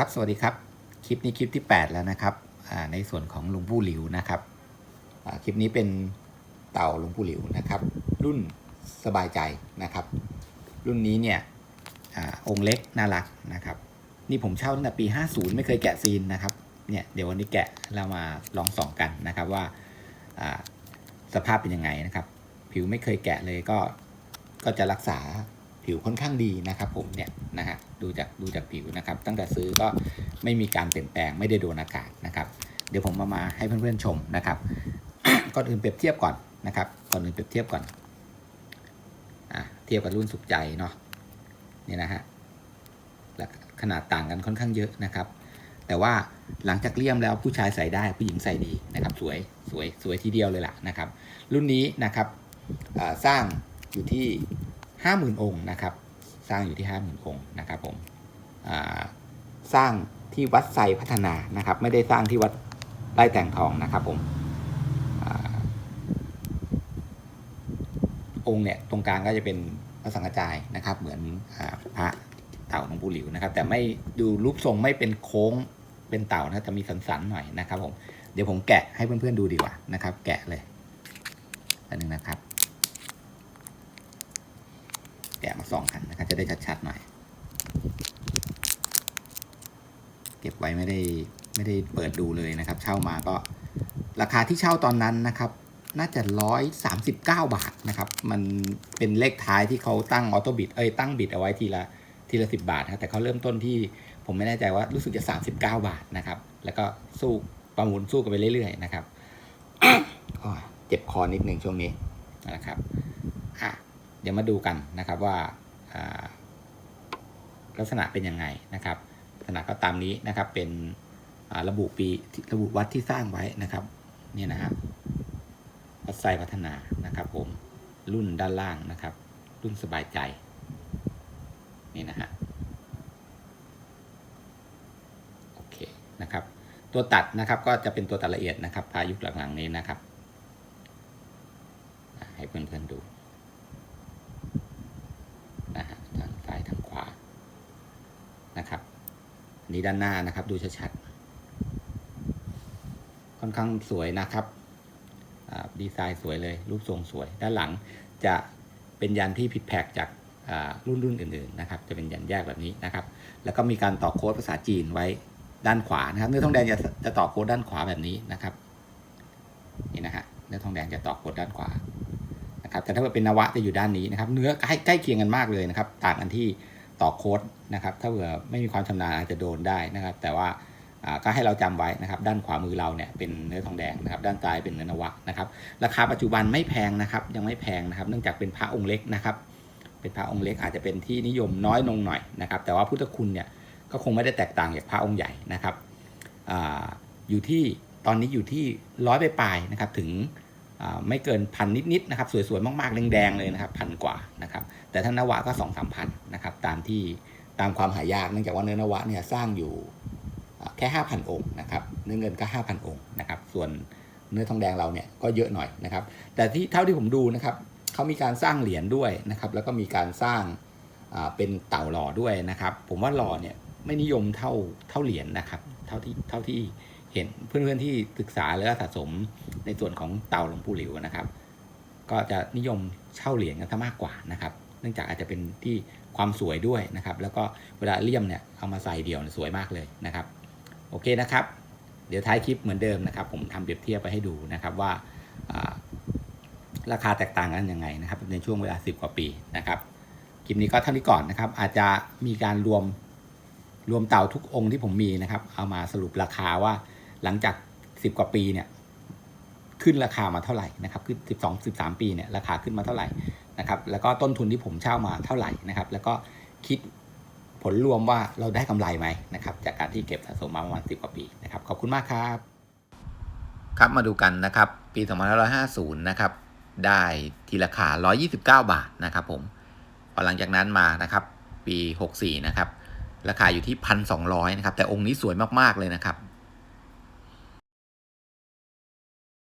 ครับ สวัสดีครับ คลิปนี้คลิปที่ 8 แล้วนะครับ ในส่วนของหลวงปู่หลิวนะครับคลิปนี้เป็นเต่าหลวงปู่หลิวนะครับ รุ่นสบายใจนะครับ รุ่นนี้เนี่ยอองค์เล็กน่ารักนะครับ นี่ผมเช่าตั้งแต่ปี 50 ไม่เคยแกะซีนนะครับ เนี่ยเดี๋ยววันนี้แกะเรามาลองส่องกันนะครับว่าสภาพเป็นยังไงนะครับ ผิวไม่เคยแกะเลยก็ก็จะรักษา ผิวค่อนข้างดีนะครับผมเนี่ยนะฮะดูจากดูจากผิวนะครับ ตั้งแต่ซื้อก็ไม่มีการเปลี่ยนแปลงไม่ได้โดนอากาศนะครับ เดี๋ยวผมมามาให้เพื่อนๆชมนะครับก่อนอื่นเปรียบเทียบก่อนนะครับก่อนอื่นเปรียบเทียบก่อนอะเทียบกับรุ่นสุขใจเนาะเนี่ยนะฮะและขนาดต่างกันค่อนข้างเยอะนะครับ แต่ว่าหลังจากเลี่ยมแล้วผู้ชายใส่ได้ผู้หญิงใส่ดีนะครับ สวยสวยสวยทีเดียวเลยล่ะนะครับ รุ่นนี้นะครับสร้างอยู่ที่ 50,000องค์นะครับ สร้างอยู่ที่50,000องค์นะครับผมสร้างที่วัดไซพัฒนานะครับ ไม่ได้สร้างที่วัดไร่แต่งทองนะครับผมองค์เนี่ยตรงกลางก็จะเป็นพระสังฆจายนะครับ เหมือนอพระเต่าหลวงปู่หลิวนะครับ แต่ไม่ดูรูปทรงไม่เป็นโค้งเป็นเต่านะจะมีสันๆหน่อยนะครับผมเดี๋ยวผมแกะให้เพื่อนๆดูดีกว่านะครับ แกะเลยอันนึงนะครับ แกะมาสองกันนะครับจะได้ชัดๆหน่อย เก็บไว้ไม่ได้ไม่ได้เปิดดูเลยนะครับ เช่ามาก็ราคาที่เช่าตอนนั้นนะครับ น่าจะร้อยสามสิบเก้าบาทนะครับ มันเป็นเลขท้ายที่เขาตั้งออโต้บิดเอ้ยตั้งบิดเอาไว้ทีละทีละสิบาทนะแต่เขาเริ่มต้นที่ผมไม่แน่ใจว่ารู้สึกจะ39บาทนะครับ แล้วก็สู้ประมูลสู้กันไปเรื่อยๆนะครับเจ็บคอนิดหนึ่งช่วงนี้นะครับอะ เดี๋ยวมาดูกันนะครับว่าาลักษณะเป็นยังไงนะครับลักษณะก็ตามนี้นะครับเป็นระบุปีระบุวัดที่สร้างไว้นะครับนี่นะฮะวัดไซพัฒนานะครับผมรุ่นด้านล่างนะครับ รุ่นสบายใจนี่นะฮะโอเคนะครับ ตัวตัดนะครับก็จะเป็นตัวตัดละเอียดนะครับพายุคหลังๆนี้นะครับ ให้เพื่อนๆดู นะฮะทางซ้ายทางขวานะครับอั นี้ด้านหน้านะครับ ดูชัดๆค่อนข้างสวยนะครับดีไซน์สวยเลย รูปทรงสวย ด้านหลังจะเป็นยันที่ผิดแผกจากรุ่นรุ่นอื่นๆนะครับ จะเป็นยันแยกแบบนี้นะครับ แล้วก็มีการต่อโค้ดภาษาจีนไว้ด้านขวานะครับ เนื้อทองแดงจะจะต่อโค้ดด้านขวาแบบนี้นะครับ นี่นะฮะเนื้อทองแดงจะต่อโค้ดด้านขวานะครับ แต่ถ้าเกิดเป็นนวะจะอยู่ด้านนี้นะครับ เนื้อใกล้ใกล้เคียงกันมากเลยนะครับ ต่างกันที่ ต่อโค้ดนะครับ ถ้าเผื่อไม่มีความชำนาญอาจจะโดนได้นะครับ แต่ว่าก็ให้เราจำไว้นะครับ ด้านขวามือเราเนี่ยเป็นเนื้อทองแดงนะครับ ด้านซ้ายเป็นเนื้อนวะนะครับ ราคาปัจจุบันไม่แพงนะครับ ยังไม่แพงนะครับ เนื่องจากเป็นพระองค์เล็กนะครับ เป็นพระองค์เล็กอาจจะเป็นที่นิยมน้อยลงหน่อยนะครับ แต่ว่าพุทธคุณเนี่ยก็คงไม่ได้แตกต่างจากพระองค์ใหญ่นะครับออยู่ที่ตอนนี้อยู่ที่ร้อยปลายนะครับถึง ไม่เกินพันนิดๆนะครับสวยๆมากๆแดงๆเลยนะครับพันกว่านะครับแต่ถ้านวะก็สองสามพันนะครับตามที่ตามความหายากเนื่องจากว่าเนื้อนวะเนี่ยสร้างอยู่แค่ห้าพันองค์นะครับเนื้อเงินก็ห้าพันองค์นะครับส่วนเนื้อทองแดงเราเนี่ยก็เยอะหน่อยนะครับแต่ที่เท่าที่ผมดูนะครับเขามีการสร้างเหรียญด้วยนะครับแล้วก็มีการสร้างเป็นเต่าหล่อด้วยนะครับ ผมว่าหล่อเนี่ยไม่นิยมเท่าเท่าเหรียญนะครับเท่าที่เท่าที่ เห็นเพื่อนๆที่ศึกษาแล้วก็สะสมในส่วนของเตาหลวงปู่หลิวนะครับ ก็จะนิยมเช่าเหรียญกันซะมากกว่านะครับ เนื่องจากอาจจะเป็นที่ความสวยด้วยนะครับ แล้วก็เวลาเลี่ยมเนี่ยเอามาใส่เดี่ยวเนี่ยสวยมากเลยนะครับ โอเคนะครับ เดี๋ยวท้ายคลิปเหมือนเดิมนะครับ ผมทำเปรียบเทียบไปให้ดูนะครับว่าอ่าราคาแตกต่างกันยังไงนะครับ ในช่วงเวลา 10 กว่าปีนะครับคลิปนี้ก็เท่านี้ก่อนนะครับ อาจจะมีการรวมรวมเต่าทุกองค์ที่ผมมีนะครับ เอามาสรุปราคาว่า หลังจาก 10 กว่าปีเนี่ยขึ้นราคามาเท่าไหร่นะครับขึ้น12 13 ปีเนี่ยราคาขึ้นมาเท่าไหร่นะครับแล้วก็ต้นทุนที่ผมเช่ามาเท่าไหร่นะครับ แล้วก็คิดผลรวมว่าเราได้กำไรไหมนะครับจากการที่เก็บสะสมมาประมาณ 10 กว่าปีนะครับขอบคุณมากครับ ครับมาดูกันนะครับปี2550นะครับได้ทีราคา 129 บาทนะครับผมพอหลังจากนั้นมานะครับปี 64นะครับราคาอยู่ที่ 1,200นะครับแต่องค์นี้สวยมากๆเลยนะครับ